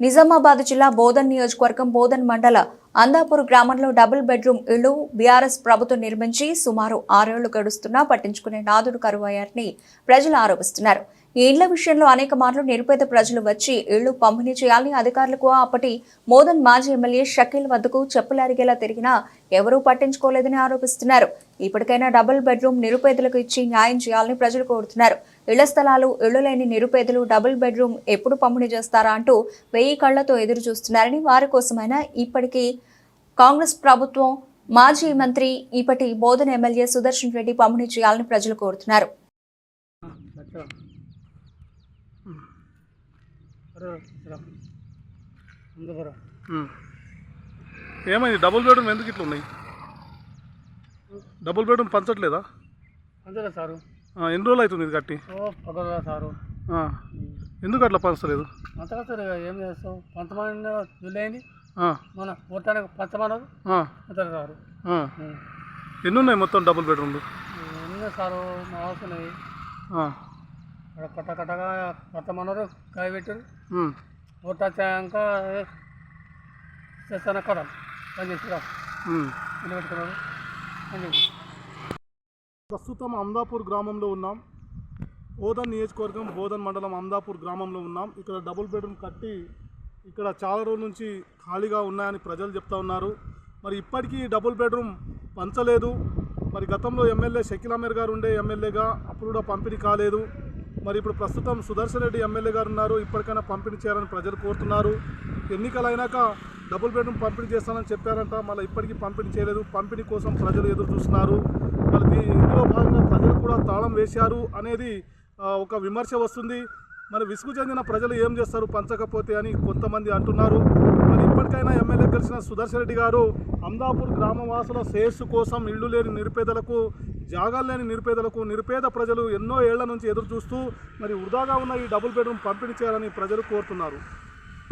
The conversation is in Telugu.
నిజామాబాద్ జిల్లా బోధన్ నియోజకవర్గం బోధన్ మండల అందాపూర్ గ్రామంలో డబుల్ బెడ్రూమ్ ఇళ్ళు బీఆర్ఎస్ ప్రభుత్వం నిర్మించి సుమారు ఆరేళ్ళు గడుస్తున్నా పట్టించుకునే నాదుడు కరువయ్యారని ప్రజలు ఆరోపిస్తున్నారు. ఈ ఇళ్ళ విషయంలో అనేక మార్లు నిరుపేద ప్రజలు వచ్చి ఇళ్ళు పంపిణీ చేయాలని అధికారులకు అప్పటి మోదన్ మాజీ ఎమ్మెల్యే షకీల్ వద్దకు చెప్పులరిగేలా తిరిగినా ఎవరూ పట్టించుకోలేదని ఆరోపిస్తున్నారు. ఇప్పటికైనా డబుల్ బెడ్రూమ్ నిరుపేదలకు ఇచ్చి న్యాయం చేయాలని ప్రజలు కోరుతున్నారు. ఇళ్ళ స్థలాలు ఇళ్ళు లేని నిరుపేదలు డబుల్ బెడ్రూమ్ ఎప్పుడు పంపిణీ చేస్తారా అంటూ వెయ్యి కళ్ళతో ఎదురు చూస్తున్నారని వారి కోసమైనా ఇప్పటికీ కాంగ్రెస్ ప్రభుత్వం మాజీ మంత్రి ఇప్పటి బోధన ఎమ్మెల్యే సుదర్శన్ రెడ్డి పంపిణీ చేయాలని ప్రజలు కోరుతున్నారు. ఏమైంది? డబుల్ బెడ్రూమ్ ఎందుకు ఇట్లా ఉన్నాయి? డబుల్ బెడ్రూమ్ పంచట్లేదా? పంచలేదు సారు. ఎన్ని రోజులు అవుతుంది ఇది కట్టి? సారు. ఎందుకు అట్లా పంచలేదు పంచలేదు ఏం చేస్తావు? పంతమంది మన పంచమన్నారు ఆ, అంతే సారు. ఎన్ని ఉన్నాయి మొత్తం డబుల్ బెడ్రూమ్లు ఎన్ని సారు? మా అవసరం ఆ, అక్కడ కట్ట కట్టగా పంచమన్నారు కాయ పెట్టారు. ఉమ్. ఓటు వచ్చాక చేస్తాను కదా పని చేసిరా. నిలబెట్టుకున్నారు. ప్రస్తుతం అమదాపూర్ గ్రామంలో ఉన్నాం. బోధన్ నియోజకవర్గం బోధన్ మండలం అమదాపూర్ గ్రామంలో ఉన్నాం. ఇక్కడ డబుల్ బెడ్రూమ్ కట్టి ఇక్కడ చాలా రోజుల నుంచి ఖాళీగా ఉన్నాయని ప్రజలు చెప్తా ఉన్నారు. మరి ఇప్పటికీ డబుల్ బెడ్రూమ్ పంచలేదు. మరి గతంలో ఎమ్మెల్యే షకీల్ అమీర్ గారు ఉండే ఎమ్మెల్యేగా అప్పుడు కూడా పంపిణీ కాలేదు. మరి ఇప్పుడు ప్రస్తుతం సుదర్శన్ రెడ్డి ఎమ్మెల్యే గారు ఉన్నారు. ఇప్పటికైనా పంపిణీ చేయాలని ప్రజలు కోరుతున్నారు. ఎన్నికలైనాక డబుల్ బెడ్రూమ్ పంపిణీ చేస్తానని చెప్పారంట. మళ్ళీ ఇప్పటికీ పంపిణీ చేయలేదు. పంపిణీ కోసం ప్రజలు ఎదురు చూస్తున్నారు. మరి ఇందులో భాగంగా ప్రజలు కూడా తాళం వేశారు అనేది ఒక విమర్శ వస్తుంది. మరి విసుగు చెందిన ప్రజలు ఏం చేస్తారు? పంచకపోతే అని కొంతమంది అంటున్నారు. మరి ఇప్పటికైనా ఎమ్మెల్యే గెలిచిన సుదర్శన్ రెడ్డి గారు అందాపూర్ గ్రామవాసుల శ్రేయస్సు కోసం ఇళ్ళు లేని నిరుపేదలకు జాగాలు లేని నిరుపేదలకు నిరుపేద ప్రజలు ఎన్నో ఏళ్ళ నుంచి ఎదురు చూస్తూ మరి వృధాగా ఉన్న ఈ డబుల్ బెడ్రూమ్ పంపిణీ చేయాలని ప్రజలు కోరుతున్నారు.